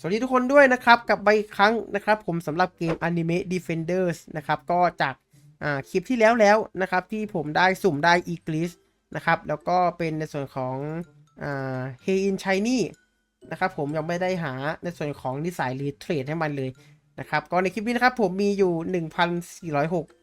สวัสดีทุกคนด้วยนะครับกลับมาอีกครั้งนะครับผมสำหรับเกม Anime Defenders นะครับก็จากคลิปที่แล้วแล้วนะครับที่ผมได้สุ่มได้ e g l i s นะครับแล้วก็เป็นในส่วนของอ่า Hey in Shiny นะครับผมยังไม่ได้หาในส่วนของนิสัยรีเทรดให้มันเลยนะครับก็ในคลิปนี้นะครับผมมีอยู่ 1,406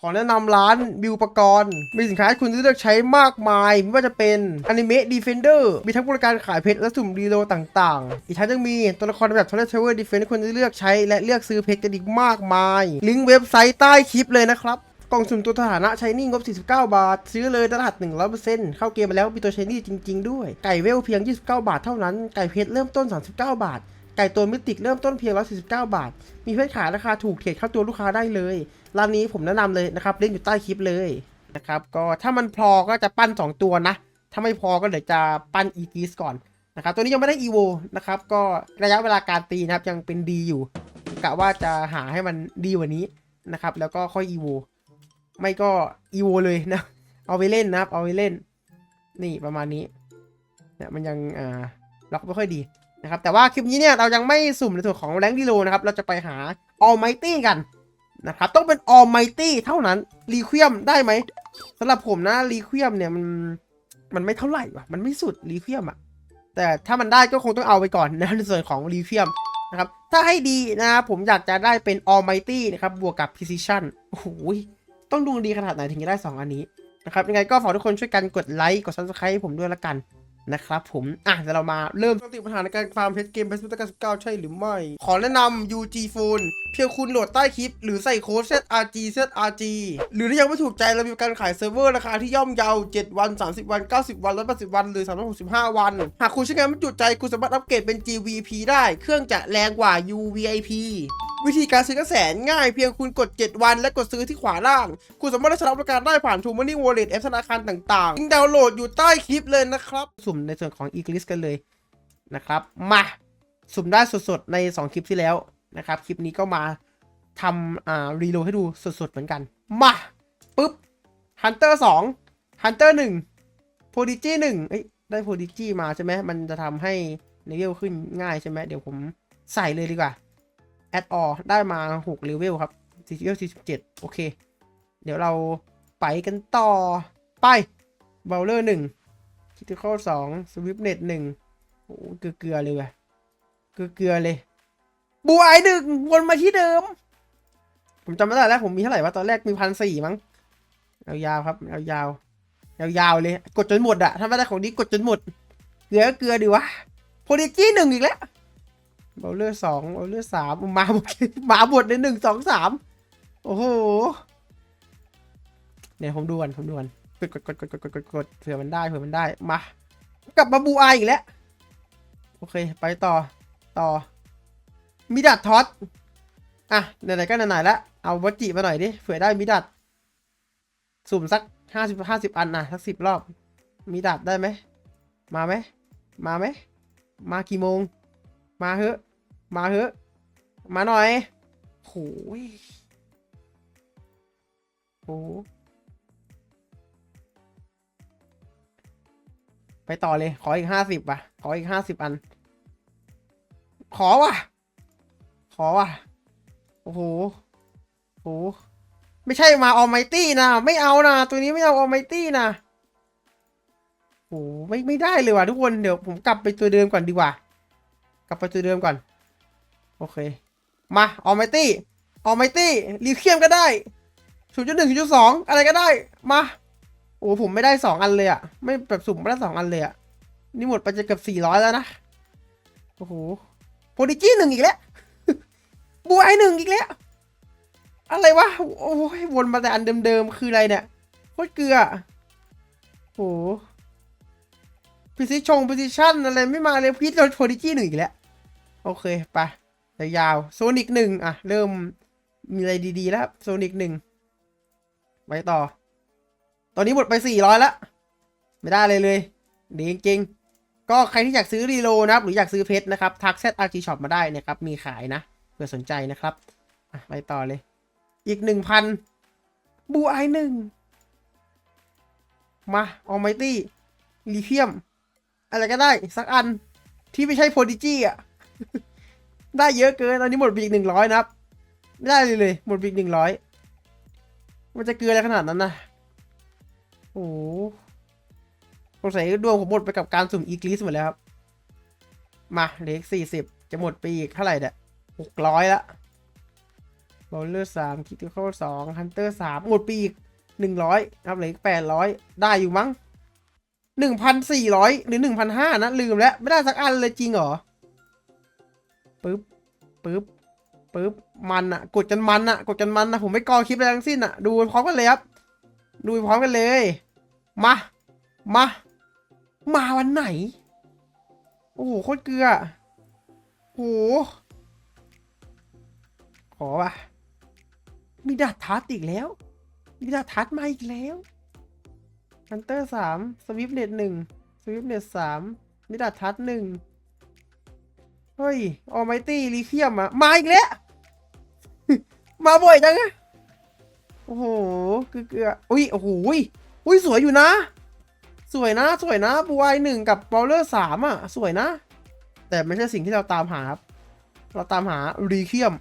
ขอแนะนำร้านบิวปกรณ์ มีสินค้าให้คุณเลือกใช้มากมาย ไม่ว่าจะเป็น Anime Defender มีทั้งบริการขายเพชรและสุ่มรีโลต่างๆ อีกทั้งยังมีตัวละครแบบ Toilet Tower Defense ให้คุณเลือกใช้และเลือกซื้อเพชรกันอีกมากมาย ลิงก์เว็บไซต์ใต้คลิปเลยนะครับกล่องสุ่มตัวสถานะใช้นี่งบ 49 บาท ซื้อเลยตลาด100%เข้าเกมมาแล้วมีตัวใช้นี่จริง ๆ ด้วย ไก่เวลเพียง 29 บาทเท่านั้น ไก่เพชรเริ่มต้น 39 บาท ไก่ตัวมิติกเริ่มต้นเพียง 149 บาท มีเพชรขายราคาถูกเทรดเข้าตัวลูกค้าได้เลย ร้านนี้ผมแนะนำเลยนะครับลิงก์อยู่ใต้คลิปเลยนะครับก็ถ้ามันพอก็จะปั้น 2 ตัวนะ ถ้าไม่พอก็เดี๋ยวจะปั้นอีกีสก่อนนะครับตัวนี้ยังไม่ได้อีโวนะครับก็ระยะเวลาการตีนะครับยังเป็นดีอยู่กะว่าจะหาให้มันดีกว่านี้นะครับแล้วก็ค่อยอีโวไม่ก็อีโวเลยนะเอาไปเล่นนะครับเอาไปเล่นนี่ประมาณนี้เนี่ยมันยังอ่าล็อกไม่ค่อยดีนะครับแต่ว่าคลิปนี้เนี่ยเรายังไม่สุ่มในส่วนของแรงดิโลนะครับเราจะไปหา Almighty กัน นะครับ ต้องเป็น Almighty เท่านั้นรีควียมได้ไหมสำหรับผมนะรีควียมเนี่ยมันมันไม่เท่าไหร่วะมันไม่สุดรีควียมอะแต่ถ้ามันได้ก็คงต้องเอาไปก่อนนะในส่วนของรีควียมนะครับ ถ้าให้ดีนะครับผมอยากจะได้เป็น Almighty นะครับบวกกับ Precision โอ้โหต้องดวงดีขนาดไหนถึงจะได้ 2 อันนี้นะครับยังไงก็ฝากทุกคนช่วยกันกดไลค์กด subscribe ให้ผมด้วยละกัน นะครับผมอะเดี๋ยวเรามาเริ่มติดปัญหาในการฟาร์มเพชรเกมเพชรพุทธกาล19ใช่หรือไม่ ขอแนะนำ UG Phone เพียงคุณโหลดใต้คลิป หรือใส่โค้ด ZRG ZRG หรือถ้ายังไม่ถูกใจเรามีการขายเซิร์ฟเวอร์ราคาที่ย่อมเยา7วัน 30 วัน 90 วัน 180 วันหรือ 365 วัน หากคุณใช้งานไม่จุใจคุณสามารถอัปเกรดเป็น GVP ได้เครื่องจะแรงกว่า UVIP วิธีการซื้อกระแสนง่ายเพียงคุณกด 7 วัน และกดซื้อที่ขวาล่าง คุณสามารถได้รับบริการได้ผ่าน True Money Wallet แอปธนาคารต่างๆลิงดาวน์โหลดอยู่ใต้คลิปเลยนะครับ สุ่มในส่วนของ e g l i s กันเลยนะครับ มาสุ่มได้สดๆ ใน 2 คลิปที่แล้วนะครับ คลิปนี้ก็มาทำอ่ารีโหลดให้ดูสดๆ เหมือนกัน มาปุ๊บ Hunter 2 Hunter 1 Prodigy 1เอ้ยได้ Prodigy มาใช่ไหมมันจะทำให้เลเวลขึ้นง่ายใช่ไหมเดี๋ยวผมใส่เลยดีกว่า แอดออได้มา6เลเวลครับ4เลเวล47 โอเค เดี๋ยวเราไปกันต่อ ไปเบลเลอร์1คิติคอล2สวิปเน็ต1โอ้เกลือเกลือเลยว่ะเกลือเกลือเลย บูไอหนึ่งวนมาที่เดิม ผมจำไม่ได้แล้ว ผมมีเท่าไหร่วะตอนแรกมีพันสี่มั้งยาวๆครับยาวๆยาวๆเลย กดจนหมดอะถ้าไม่ได้ของนี้กดจนหมด เกลือเกลือดีวะโพลิจีหนึ่งอีกแล้ว เบาเลือดสองเบาเลือดสามมาหมดมาหมดในหนึ่งสองสามโอ้โหเนี่ยผมดูกันผมดูกันกดกดกดกดกดกดกดเผื่อมันได้เผื่อมันได้มากลับมาบูอาอีกแล้วโอเค ไปต่อต่อมิดัดท็อตอะไหนๆก็ไหนๆแล้วเอาวัจิมาหน่อยดิเผื่อได้มิดัดสุ่มสักห้าสิบห้าสิบอันนะสักสิบรอบ มีดัดได้ไหม มาไหม มาไหม มากี่โมง มาเถอะมาเถอะมาหน่อยโหยโหไปต่อเลย ขออีกห้าสิบว่ะ ขออีกห้าสิบอัน ขอว่ะ ขอว่ะ โอ้โหโห ไม่ใช่มาออมไมตี้นะ ไม่เอานะ ตัวนี้ไม่เอาออมไมตี้นะโอ้ไม่ไม่ได้เลยว่ะทุกคน เดี๋ยวผมกลับไปตัวเดิมก่อนดีกว่า กลับไปตัวเดิมก่อน โอเค มาออมไมตี้ออมไมตี้รีเคียมก็ได้ศูนย์จุดหนึ่งศูนย์จุดสองอะไรก็ได้ มา โอ้ผมไม่ได้สองอันเลยอะไม่แบบสุ่มไม่ได้สองอันเลยอะนี่หมดไปจะเกือบสี่ร้อยแล้วนะ โอ้โหโพดิจี้หนึ่งอีกแล้วบูไอหนึ่งอีกแล้ว อะไรวะ โอ้ยวนมาแต่อันเดิมๆ คืออะไรเนี่ย โคตรเกลือ โอ้ พิซิชงพิซิชันอะไรไม่มาเลยพีทโดนโพดิจี้หนึ่งอีกแล้ว โอเค ไปยาวโซนิกหนึ่งอะ เริ่มมีอะไรดีๆแล้วโซนิกหนึ่งไปต่อ ตอนนี้หมดไปสี่ร้อยแล้วไม่ได้เลยเลยดีจริงๆ ก็ใครที่อยากซื้อรีโลนะครับ หรืออยากซื้อเพชรนะครับ ทักแซดอาร์จีช็อปมาได้นะครับ มีขายนะเผื่อสนใจนะครับไปต่อเลย อีกหนึ่งพันบูไอหนึ่งมาออมไมตี้ลิเทียม อะไรก็ได้ สักอันที่ไม่ใช่โพดิจี้อะ ได้เยอะเกินตอนนี้หมดไปอีกหนึ่งร้อยนะครับ ไม่ได้เลยเลย หมดไปอีกหนึ่งร้อยมันจะเกลืออะไรขนาดนั้นนะโอ้โหสงสัยดวงผมหมดไปกับการสุ่มอีกลิสหมดแล้วครับ มาเหลือสี่สิบจะหมดไปอีกเท่าไหร่เนี่ยหกร้อยละบอลเลอร์สามคิติคอลสองฮันเตอร์สามหมดไปอีกหนึ่งร้อยครับเหลืออีกแปดร้อยได้อยู่มั้ง หนึ่งพันสี่ร้อยหรือหนึ่งพันห้านะ ลืมแล้ว ไม่ได้สักอันเลยจริงเหรอปึ๊บปึ๊บปึ๊บมันอะกดกันมันอะกดกันมันนะผมไม่กอคลิปอะไรทั้งสิ้นอะดูพร้อมกันเลยครับ ดูพร้อมกันเลย มา มา มาวันไหน โอ้โหโคตรเกลือโอ้โหขอว่ะมีดาทัดอีกแล้ว มีดาทัดมาอีกแล้ว ฮันเตอร์สามสวิฟเน็ตหนึ่งสวิฟเน็ตสามมีดาทัดหนึ่งเฮ้ยออไมตี้ลีเคียมอะมาอีกแล้วมาบ่อยจังอะโอ้โหเกลืออุ้ยโอ้โหอุ้ยอุ้ยสวยอยู่นะ สวยนะ สวยนะบูไอหนึ่งกับบอลเลอร์สามอะสวยนะ แต่ไม่ใช่สิ่งที่เราตามหาครับ เราตามหารีเคียม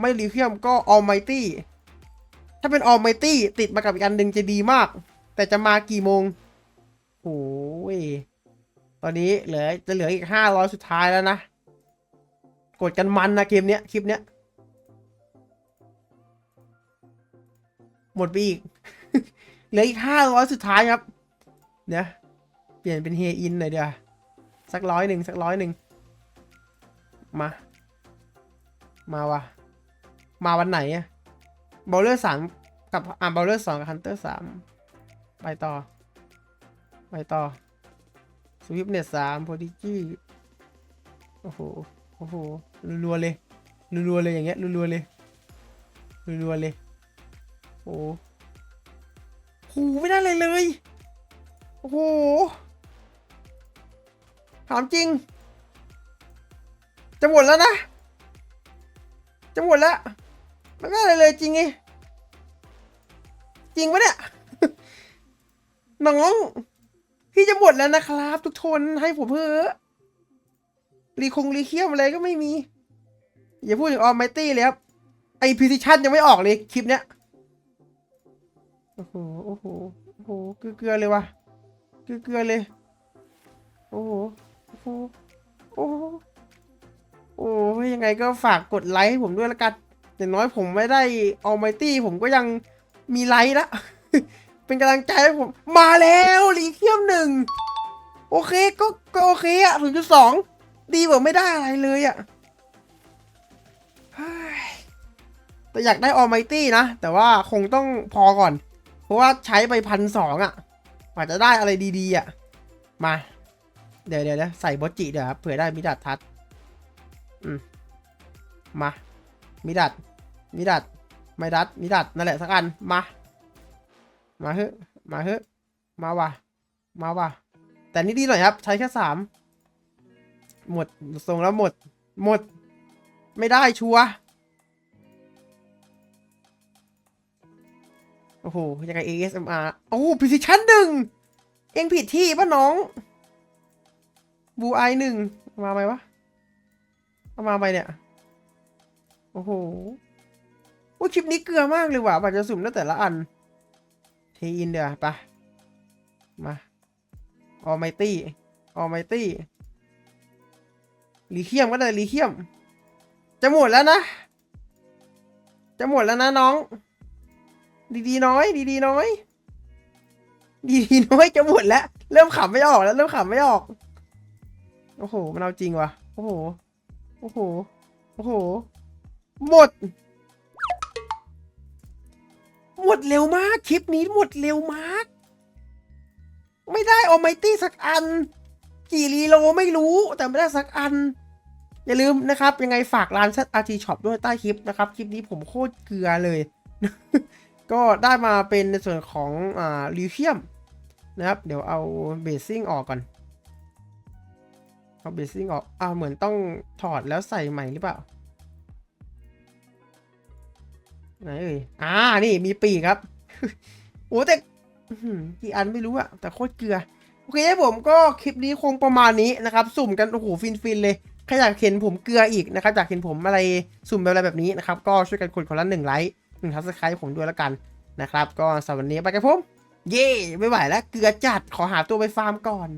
ไม่รีเคียมก็ออไมตี้ ถ้าเป็นออ l ไมตี้ติดมากับอีกอันหนึ่งจะดีมาก แต่จะมากี่โมงโอ้ยตอนนี้เหลือจะเหลืออีกห้าร้อยสุดท้ายแล้วนะ กดกันมันนะเกมเนี้ยคลิปเนี้ย หมดไปอีก เหลืออีกห้าร้อยสุดท้ายครับเดี๋ยเปลี่ยนเป็นเฮอินหน่อยเดียวสักร้อยหนึ่งสักร้อยหนึ่งมา มาวะมาวันไหนอะ บอลเลอร์สามกับอ่าบอลเลอร์สองกับฮันเตอร์สามไปต่อ ไปต่อสวิปเน็ตสามโพดิจี้โอ้โหโอ้โหรัวๆเลยรัวๆเลยอย่างเงี้ยรัวๆเลยรัวๆเลยโอ้โหโอ้โหไม่ได้เลยเลย โอ้โหถามจริง จะหมดแล้วนะ จะหมดแล้ว ไม่ได้เลยเลยจริงไงจริงปะเนี่ยน้องพี่จะหมดแล้วนะครับ ทุกคนให้ผมเพื่อรีคงรีเคียมอะไรก็ไม่มี อย่าพูดถึงออมไมตี้เลยครับไอพิซิชันยังไม่ออกเลยคลิปเนี้ยโอ้โหโอ้โหโอ้โหเกลือเลยวะเกลือเลย โอ้โหโอ้โหโอ้โหโอ้ยังไงก็ฝากกดไลค์ให้ผมด้วยละกัน อย่างน้อยผมไม่ได้ออมไมตี้ผมก็ยังมีไลค์ละ เป็นกำลังใจให้ผม มาแล้วลีเคียมหนึ่ง โอเคก็ก็โอเคอะศูนย์จุดสองดีกว่าไม่ได้อะไรเลยอะแต่อยากได้ออไมตี้นะ แต่ว่าคงต้องพอก่อน เพราะว่าใช้ไปพันสองอะกว่าจะได้อะไรดีๆอะมา เดี๋ยวเดี๋ยวใส่บอจิเดี๋ยวครับเผื่อได้มิดัดทัดอืมมา มิดัดมิดัด ไม่ดัดมิดัด นั่นแหละสักอัน มา มาเฮ้มาเฮ้มาว่ะ มาว่ะ แต่นี่ดีหน่อยครับ ใช้แค่สาม หมดทรงแล้วหมด หมด ไม่ได้ชัว โอ้โห ยังไง ASMR โอ้พิซิชันหนึ่ง เองผิดที่ป่ะน้อง บูไอหนึ่ง มาไหมวะ เอามาไปเนี่ย โอ้โหโอ้คลิปนี้เกลือมากเลยว่ะบัตรจะสุ่มได้แต่ละอัน เทอินเดี๋ยวไปะมาออไมตี้ออไมตี้ลีเคียมก็ได้ลีเคียม จะหมดแล้วนะ จะหมดแล้วนะน้อง ดีๆน้อย ดีๆน้อย ดีๆน้อยจะหมดแล้ว เริ่มขำไม่ออกแล้ว เริ่มขำไม่ออก โอ้โห มันเอาจริงว่ะ โอ้โห โอ้โห โอ้โห หมด หมดเร็วมากคลิปนี้หมดเร็วมาก ไม่ได้ออไมตี้สักอัน กี่รีโลไม่รู้แต่ไม่ได้สักอัน อย่าลืมนะครับ ยังไงฝากร้าน ZRT Shop ด้วยใต้คลิปนะครับ คลิปนี้ผมโคตรเกลือเลย ก็ได้มาเป็นในส่วนของอ่าลิเทียมนะครับ เดี๋ยวเอาเบสซิ่งออกก่อนเอาเบสซิ่งออกอ่าเหมือนต้องถอดแล้วใส่ใหม่หรือเปล่า ไหนเอ่ยอ่านี่มีปีกครับโอ้แต่กี่อันไม่รู้อะแต่โคตรเกลือ โอเคผมก็คลิปนี้คงประมาณนี้นะครับ สุ่มกัน โอ้โห ฟิน ๆ เลยใครอยากเห็นผมเกลืออีกนะครับ อยากเห็นผมอะไรสุ่มแบบอะไรแบบนี้นะครับ ก็ช่วยกันกดคนละหนึ่งไลค์หนึ่งทับสไครต์ผมด้วยแล้วกันนะครับ ก็สำหรับวันนี้ไปกันผม เย่ไม่ไหวแล้ว เกลือจัดขอหาตัวไปฟาร์มก่อน